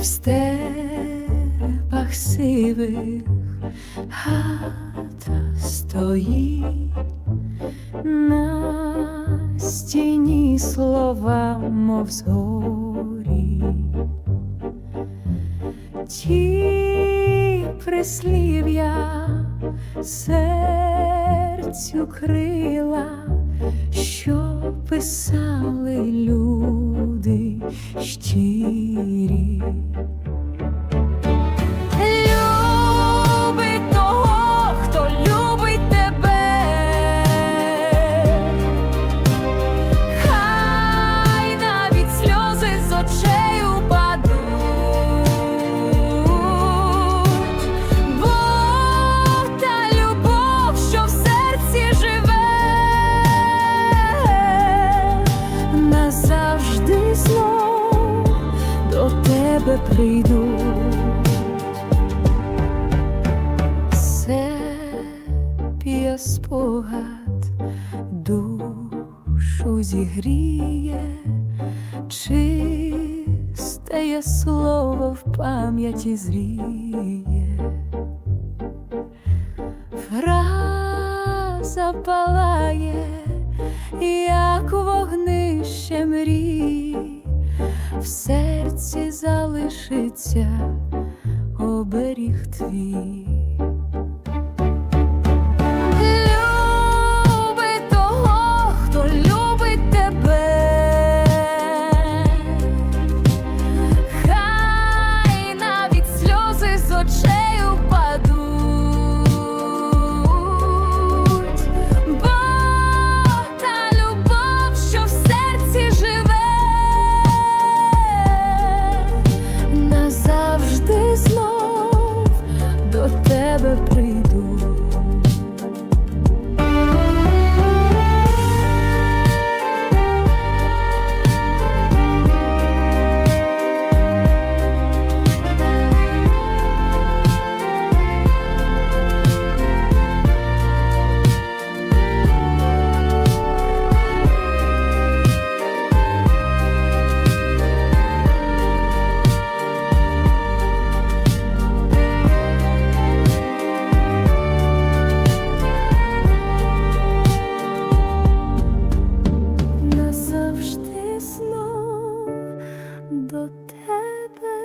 В степах сивих хата стоїть, на стіні слова, мов зорі. Ті прислів'я серцю крила, що писали тебе прийду. Сепія спогад душу зігріє, чистеє слово в пам'яті зріє. Фраза палає, як вогнище мрій, в серці залишиться оберіг твій. shepherd.